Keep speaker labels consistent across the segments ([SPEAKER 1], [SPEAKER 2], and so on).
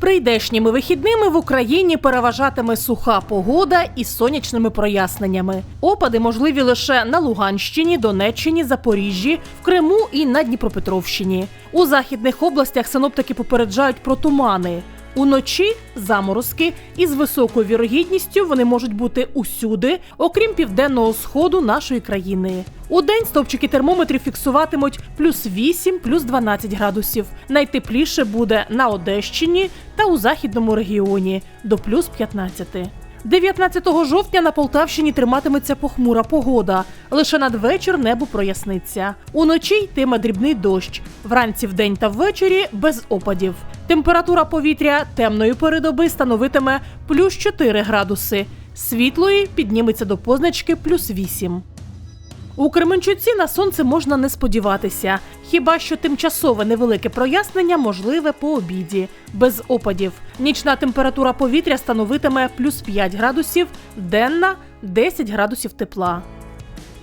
[SPEAKER 1] Прийдешніми вихідними в Україні переважатиме суха погода із сонячними проясненнями. Опади можливі лише на Луганщині, Донеччині, Запоріжжі, в Криму і на Дніпропетровщині. У західних областях синоптики попереджають про тумани. Уночі заморозки із високою вірогідністю вони можуть бути усюди, окрім південного сходу нашої країни. У день стовпчики термометрів фіксуватимуть плюс 8, плюс 12 градусів. Найтепліше буде на Одещині та у західному регіоні до плюс 15. 19 жовтня на Полтавщині триматиметься похмура погода. Лише надвечір небо проясниться. Уночі йтиме дрібний дощ. Вранці вдень та ввечері без опадів. Температура повітря темної передоби становитиме плюс 4 градуси. Світлої підніметься до позначки плюс 8. У Кременчуці на сонце можна не сподіватися, хіба що тимчасове невелике прояснення можливе по обіді, без опадів. Нічна температура повітря становитиме плюс 5 градусів, денна 10 градусів тепла.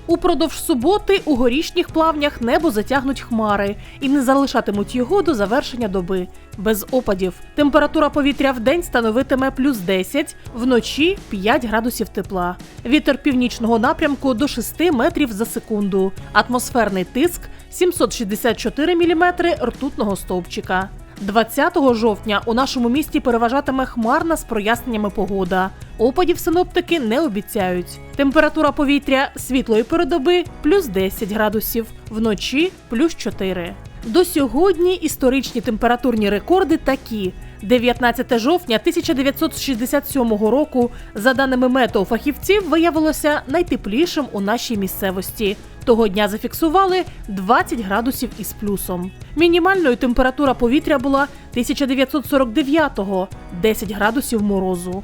[SPEAKER 1] Упродовж суботи у горішніх плавнях небо затягнуть хмари і не залишатимуть його до завершення доби. Без опадів. Температура повітря в день становитиме плюс 10, вночі 5 градусів тепла. Вітер північного напрямку до 6 метрів за секунду. Атмосферний тиск 764 міліметри ртутного стовпчика. 20 жовтня у нашому місті переважатиме хмарна з проясненнями погода. Опадів синоптики не обіцяють. Температура повітря світлої передоби плюс 10 градусів, вночі плюс 4. До сьогодні історичні температурні рекорди такі. 19 жовтня 1967 року, за даними метеофахівців, виявилося найтеплішим у нашій місцевості. Того дня зафіксували 20 градусів із плюсом. Мінімальною температура повітря була 1949-го – 10 градусів морозу.